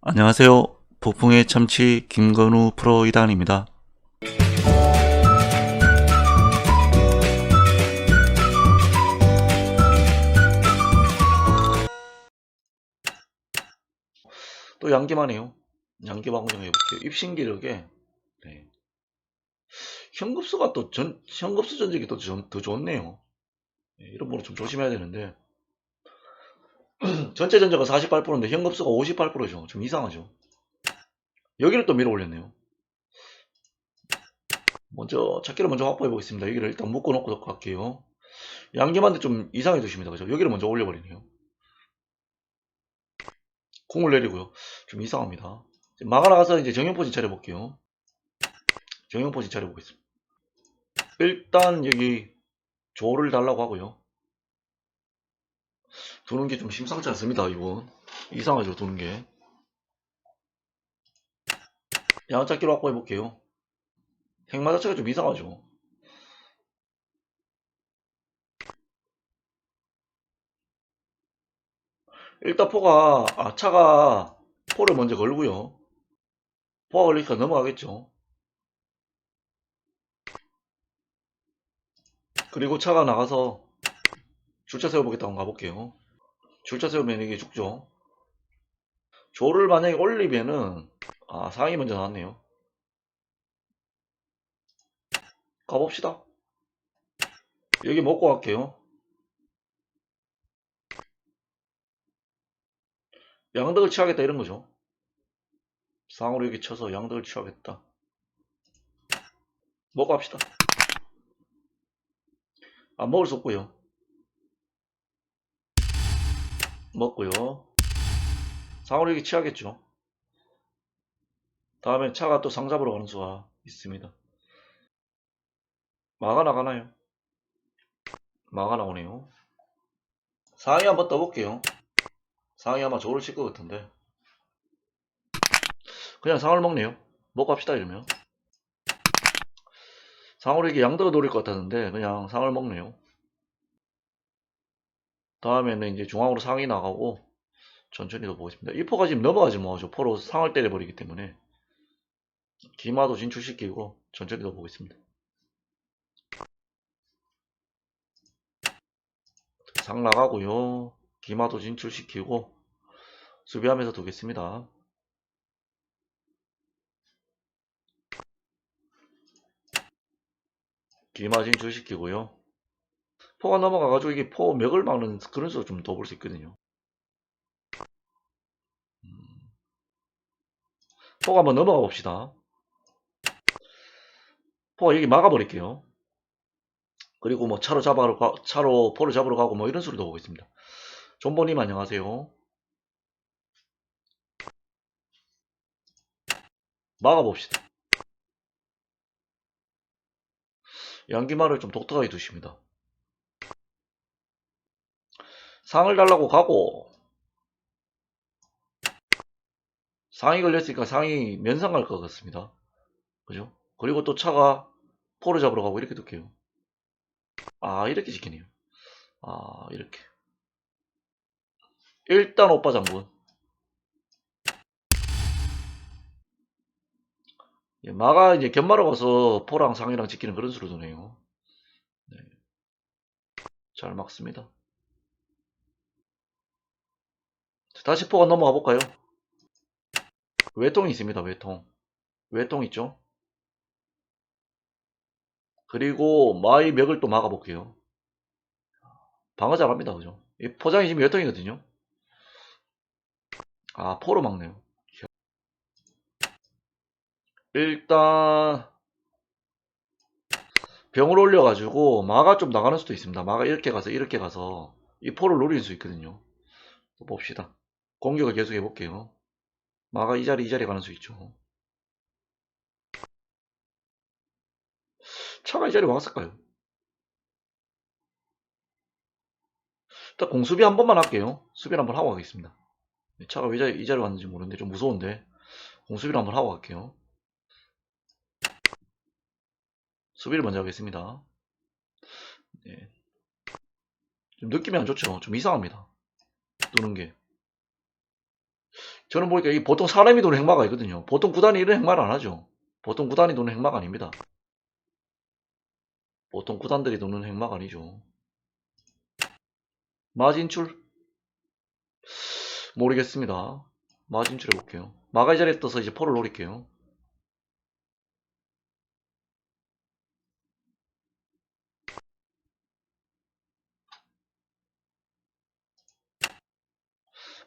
안녕하세요. 폭풍의 참치 김건우 프로 이단입니다. 또. 양기만 공정해볼게요. 입신기력에 네. 현급수가 또 전, 현급수 전적이 또 더 좋네요. 네, 이런 부분 좀 조심해야 되는데 전체 전적은 48%인데 현급수가 58%죠. 좀 이상하죠. 여기를 또 밀어 올렸네요. 먼저 찾기를 먼저 확보해 보겠습니다. 여기를 일단 묶어 놓고 갈게요. 양념한데 좀 이상해 두십니다. 그죠? 여기를 먼저 올려버리네요. 공을 내리고요. 좀 이상합니다. 막아 나가서 이제 정형 포진 차려 볼게요. 정형 포진 차려 보겠습니다. 일단 여기 조를 달라고 하고요. 두는 게 좀 심상치 않습니다. 이건 이상하죠. 두는 게. 양짝기로 확보해 볼게요. 행마 자체가 좀 이상하죠. 일단 포가 아 차가 포를 먼저 걸고요. 포가 걸리니까 넘어가겠죠. 그리고 차가 나가서 줄차 세워보겠다고 가볼게요. 줄차 세우면 이게 죽죠. 조를 만약에 올리면은 아 상이 먼저 나왔네요. 가봅시다. 여기 먹고 갈게요. 양덕을 취하겠다 이런 거죠. 상으로 여기 쳐서 양덕을 취하겠다. 먹고 합시다. 안 먹을 수 없고요. 먹고요. 여기 취하겠죠. 다음에 차가 또 상 잡으러 가는 수가 있습니다. 마가 나가나요? 마가 나오네요. 상위 한번 떠볼게요. 상위 아마 조를 칠 것 같은데. 그냥 상을 먹네요. 먹고 합시다, 이러면. 이게 양들어 노릴 것 같았는데, 그냥 상을 먹네요. 다음에는 이제 중앙으로 상이 나가고, 천천히 더 보겠습니다. 이 포가 지금 넘어가지 뭐, 저 포로 상을 때려버리기 때문에. 기마도 진출시키고, 천천히 더 보겠습니다. 상 나가고요. 기마도 진출시키고 수비하면서 두겠습니다. 기마 진출시키고요. 포가 넘어가가지고 이게 포 맥을 막는 그런 식으로 좀 더 볼 수 있거든요. 음. 포가 한번 넘어가 봅시다. 포가 여기 막아버릴게요. 그리고 뭐 차로 잡아러 가, 차로 포를 잡으러 가고 뭐 이런 식으로 보겠습니다. 존버님 안녕하세요. 막아봅시다. 양기말을 좀 독특하게 두십니다. 상을 달라고 가고 상이 걸렸으니까 상이 면상 갈 것 같습니다. 그죠? 그리고 또 차가 포를 잡으러 가고 이렇게 둘게요. 아 이렇게 지키네요. 아 이렇게 일단 오빠 장군 예, 마가 이제 견마로 가서 포랑 상이랑 지키는 그런 수로 두네요. 네. 잘 막습니다. 다시 포가 넘어가 볼까요? 외통이 있습니다. 외통. 외통 있죠? 그리고 마이 맥을 또 막아 볼게요. 방어 잘합니다. 그죠? 이 포장이 지금 외통이거든요. 아, 포로 막네요. 일단 병을 올려가지고 마가 좀 나가는 수도 있습니다. 마가 이렇게 가서 이렇게 가서 이 포를 노릴 수 있거든요. 봅시다. 공격을 계속 해볼게요. 마가 이 자리 이 자리 가는 수 있죠. 차가 이 자리 왔을까요? 일단 공수비 한 번만 할게요. 수비를 한번 하고 가겠습니다. 차가 왜 이 자리 왔는지 모르는데 좀 무서운데 공수비를 한번 하고 갈게요. 수비를 먼저 하겠습니다. 네. 좀 느낌이 안 좋죠? 좀 이상합니다. 뜨는 게. 저는 보니까 이 보통 사람이 도는 행마가 있거든요. 보통 구단이 이런 행마를 안 하죠. 보통 구단이 도는 행마가 아닙니다. 보통 구단들이 도는 행마가 아니죠. 마진출? 모르겠습니다. 마진출 해볼게요. 마가이 자리에 떠서 이제 포를 노릴게요.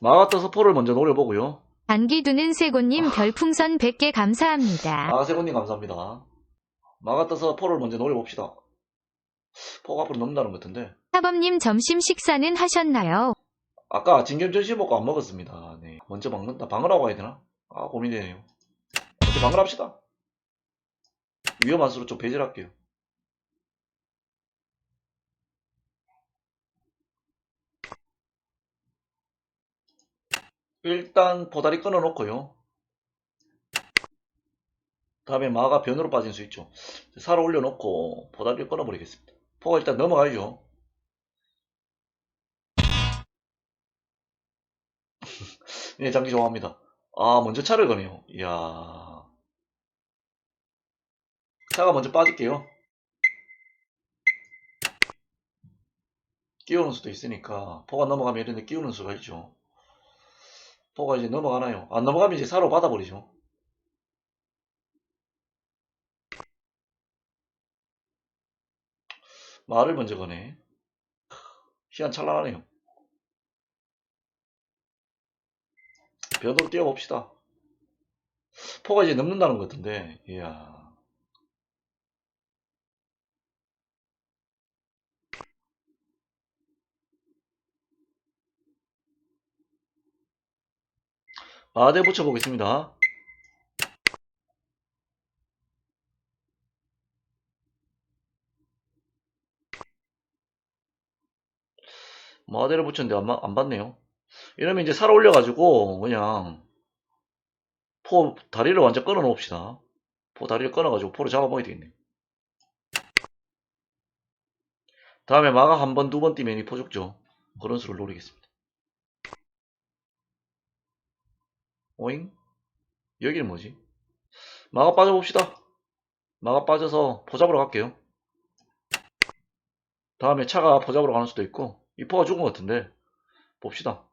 마가 떠서 포를 먼저 노려보고요. 단기 두는 세고님 별풍선 100개 감사합니다. 아, 세군님 감사합니다. 마가 떠서 포를 먼저 노려봅시다. 포가 앞으로 넘는다는 것 같은데. 사범님 점심 식사는 하셨나요? 아까 진겸 전심 먹고 안 먹었습니다. 네. 먼저 먹는다. 방을 하고 가야 되나? 아, 고민되네요. 먼저 방을 합시다. 위험한 수로 좀 배제할게요. 일단 포다리 끊어놓고요. 다음에 마가 변으로 빠진 수 있죠. 살을 올려놓고 포다리를 끊어버리겠습니다. 포가 일단 넘어가야죠. 네, 장기 좋아합니다. 아, 먼저 차를 거네요. 이야. 차가 먼저 빠질게요. 끼우는 수도 있으니까, 포가 넘어가면 이런데 끼우는 수가 있죠. 포가 이제 넘어가나요? 안 넘어가면 이제 사로 받아버리죠. 말을 먼저 거네. 희한찬란하네요. 변으로 뛰어봅시다. 포가 이제 넘는다는 것 같은데, 이야. 마대 붙여보겠습니다. 마대를 붙였는데 안, 마- 안 받네요. 이러면 이제 살 올려가지고 그냥 포 다리를 완전 끊어 놓읍시다. 포 다리를 끊어가지고 포를 잡아먹어야 되겠네. 다음에 마가 한 번, 두 번 뛰면 이포 죽죠. 그런 수를 노리겠습니다. 오잉? 여기는 뭐지? 마가 빠져 봅시다. 마가 빠져서 포 잡으러 갈게요. 다음에 차가 포 잡으러 가는 수도 있고 이 포가 죽은 것 같은데 봅시다.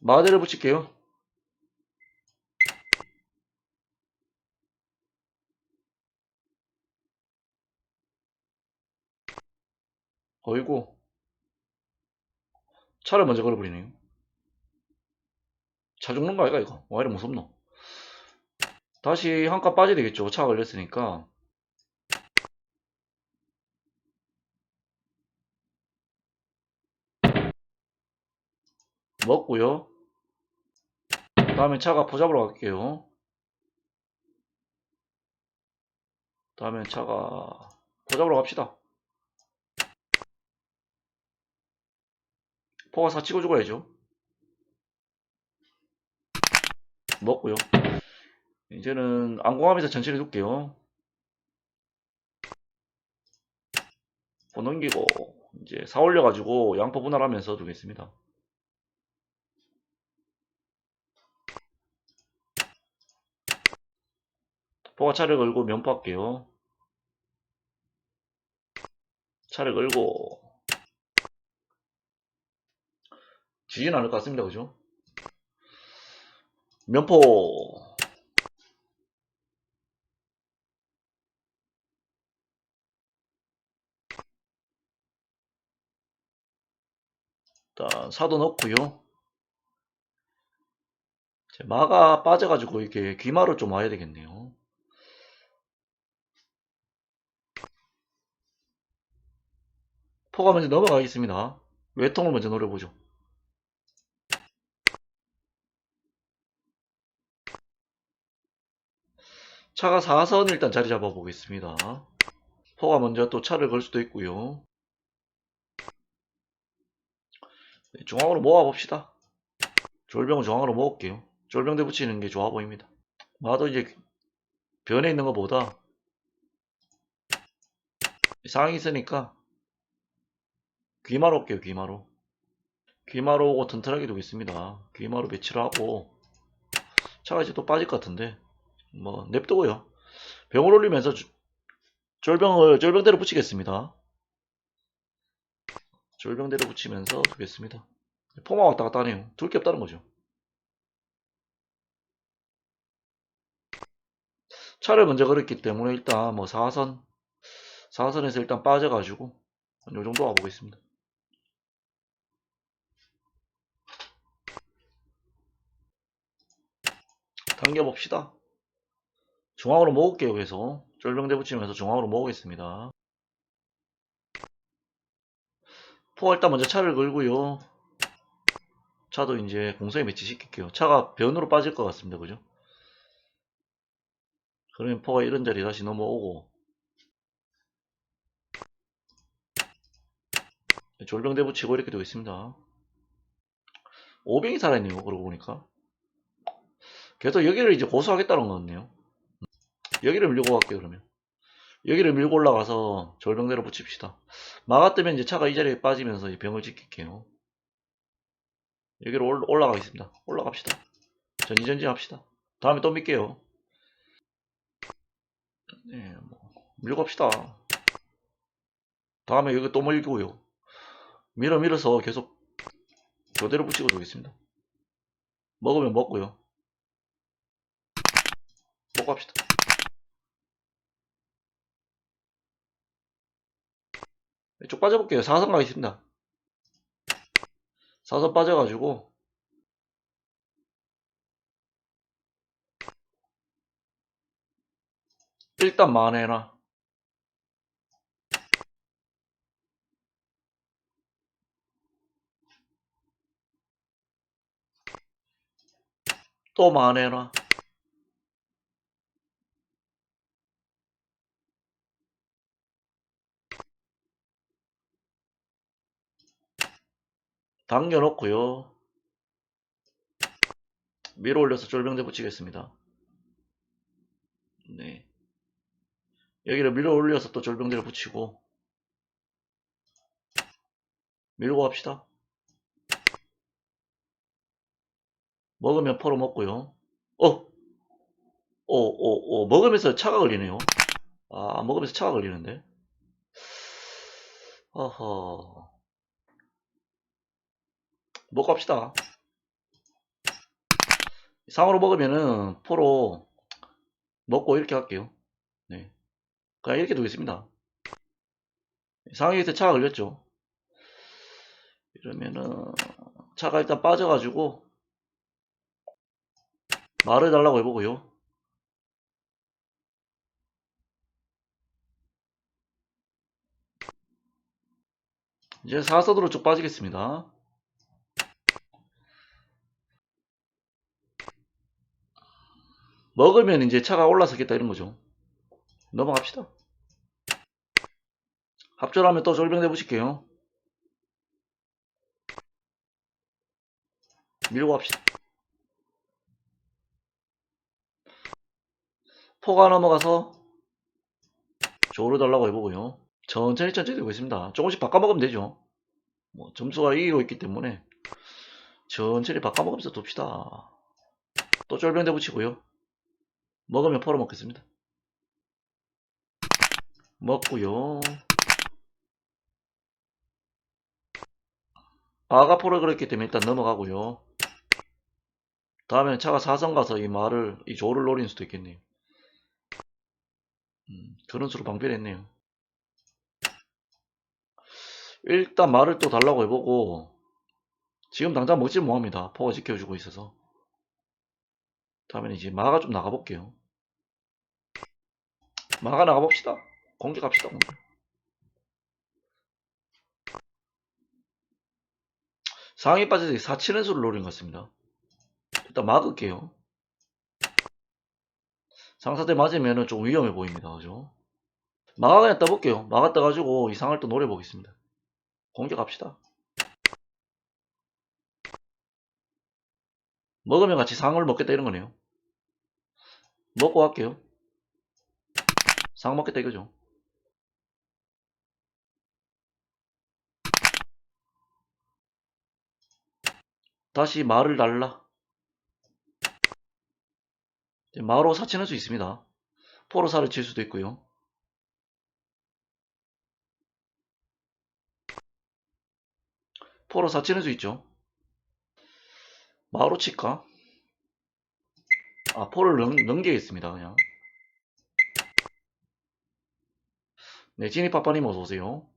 마대를 붙일게요. 어이구. 차를 먼저 걸어버리네요. 차 죽는 거 아이가 이거? 와 이래 무섭노? 다시 한 칸 빠져야 되겠죠. 차가 걸렸으니까. 먹고요. 다음에 차가 포 잡으러 갈게요. 다음에 차가 포 잡으러 갑시다. 포가 사치고 죽어야죠. 먹고요. 이제는 안공하면서 천천히 둘게요. 포 넘기고 이제 사 올려가지고 양포 분할하면서 두겠습니다. 포가 차를 걸고 면포 할게요. 차를 걸고 지진 않을 것 같습니다. 그죠? 면포 일단 사도 넣고요. 마가 빠져가지고 이렇게 귀마로 좀 와야 되겠네요. 포가 먼저 넘어가겠습니다. 외통을 먼저 노려보죠. 차가 4선 일단 자리 잡아 보겠습니다. 포가 먼저 또 차를 걸 수도 있고요. 네, 중앙으로 모아 봅시다. 졸병은 중앙으로 모을게요. 졸병대 붙이는 게 좋아 보입니다. 마도 이제 변에 있는 것보다 상이 있으니까 귀마로 올게요 귀마로 귀마로 오고 튼튼하게 두겠습니다 귀마로 배치를 하고 차가 이제 또 빠질 것 같은데 뭐 냅두고요. 병을 올리면서 주- 절병을 절병대로 붙이겠습니다. 절병대로 붙이면서 두겠습니다. 포마 왔다 갔다 하네요. 둘 게 없다는 거죠. 차를 먼저 걸었기 때문에 일단 뭐 4선 4선에서 일단 빠져가지고 한요 정도 와보겠습니다. 당겨봅시다. 중앙으로 모을게요. 계속 쫄병대 붙이면서 중앙으로 모으겠습니다. 포가 일단 먼저 차를 걸고요. 차도 이제 공성에 배치시킬게요. 차가 변으로 빠질 것 같습니다. 그죠? 그러면 포가 이런 자리 다시 넘어오고 졸병대 붙이고 이렇게 되어 있습니다. 오병이 살아있네요. 그러고 보니까. 계속 여기를 이제 고수하겠다는 것 같네요. 여기를 밀고 갈게요, 그러면. 여기를 밀고 올라가서 절병대로 붙입시다. 마가 뜨면 이제 차가 이 자리에 빠지면서 이 병을 지킬게요. 여기로 올- 올라가겠습니다. 올라갑시다. 전지전지 합시다. 다음에 또 밀게요. 네, 뭐, 밀고 갑시다. 다음에 여기 또 밀고요. 밀어 밀어서 계속 교대로 붙이고 두겠습니다. 먹으면 먹고요. 먹고 합시다. 쭉 빠져볼게요. 사선 가겠습니다. 사선 빠져가지고 일단 만회나 또 만회나 당겨놓고요. 밀어 올려서 쫄병대 붙이겠습니다. 네. 여기를 밀어 올려서 또 쫄병대를 붙이고 밀고 갑시다. 먹으면 포로 먹고요. 어! 어, 어, 어, 먹으면서 차가 걸리네요. 아, 먹으면서 차가 걸리는데. 어허. 먹고 갑시다. 상으로 먹으면은 포로 먹고 이렇게 할게요. 네. 그냥 이렇게 두겠습니다. 상위에서 차가 걸렸죠. 이러면은 차가 일단 빠져가지고 말을 달라고 해보고요. 이제 사선으로 쭉 빠지겠습니다. 먹으면 이제 차가 올라서겠다 이런 거죠. 넘어갑시다. 합절하면 또 절병 내보실게요. 밀고 갑시다. 포가 넘어가서 조를 달라고 해보고요. 천천히 천천히 되고 있습니다. 조금씩 바꿔먹으면 되죠. 뭐 점수가 이기고 있기 때문에 천천히 바꿔먹으면서 둡시다. 또 쫄병대 붙이고요. 먹으면 포로 먹겠습니다. 먹고요. 아가포를 그랬기 때문에 일단 넘어가고요. 다음에는 차가 사선 가서 이 말을 이 조를 노리는 수도 있겠네요. 음, 그런 수로 방편했네요. 일단 말을 또 달라고 해보고 지금 당장 먹지 못합니다. 포가 지켜주고 있어서 다음에는 이제 마가 좀 나가볼게요. 마가 나가 봅시다. 공개 갑시다. 공개. 상위 빠져서 4,7연수를 노린 것 같습니다. 일단 막을게요. 상사대 맞으면 좀 위험해 보입니다. 그죠? 마가 그냥 떠볼게요. 마가 떠가지고 이 상을 또 노려보겠습니다. 공격합시다. 먹으면 같이 상을 먹겠다 이런 거네요. 먹고 갈게요. 상 먹겠다 이거죠. 다시 말을. 이제 마로 사치는 수 있습니다. 포로사를 칠 수도 있고요. 포로 사 치는 수 있죠. 마로 칠까? 아, 포를 넘, 넘기겠습니다, 그냥. 네, 찌니빠빠님 어서오세요.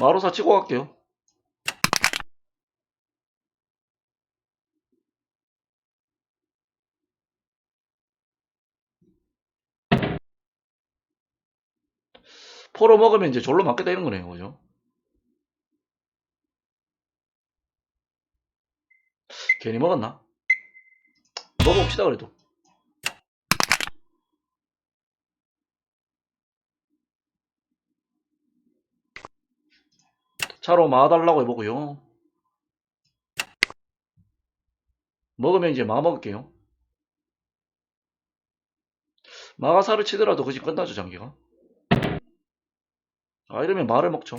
마로사 치고 갈게요. 포로 먹으면 이제 졸로 맞겠다 이런 거네요, 그죠? 괜히 먹었나? 먹어봅시다, 그래도. 차로 마달라고 해보고요. 먹으면 이제 마 먹을게요. 마가사를 치더라도 그지 끝나죠, 장기가. 아, 이러면 마를 먹죠.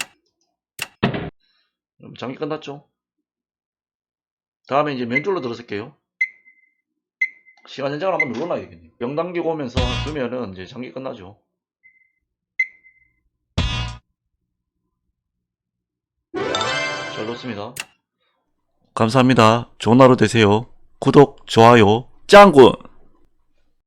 장기 끝났죠. 다음에 이제 면줄로 들어설게요. 시간 연장을 한번 눌러놔야겠네요. 영 당기고 오면서 두면은 이제 장기 끝나죠. 잘 놓습니다. 감사합니다. 좋은 하루 되세요. 구독, 좋아요, 짱군!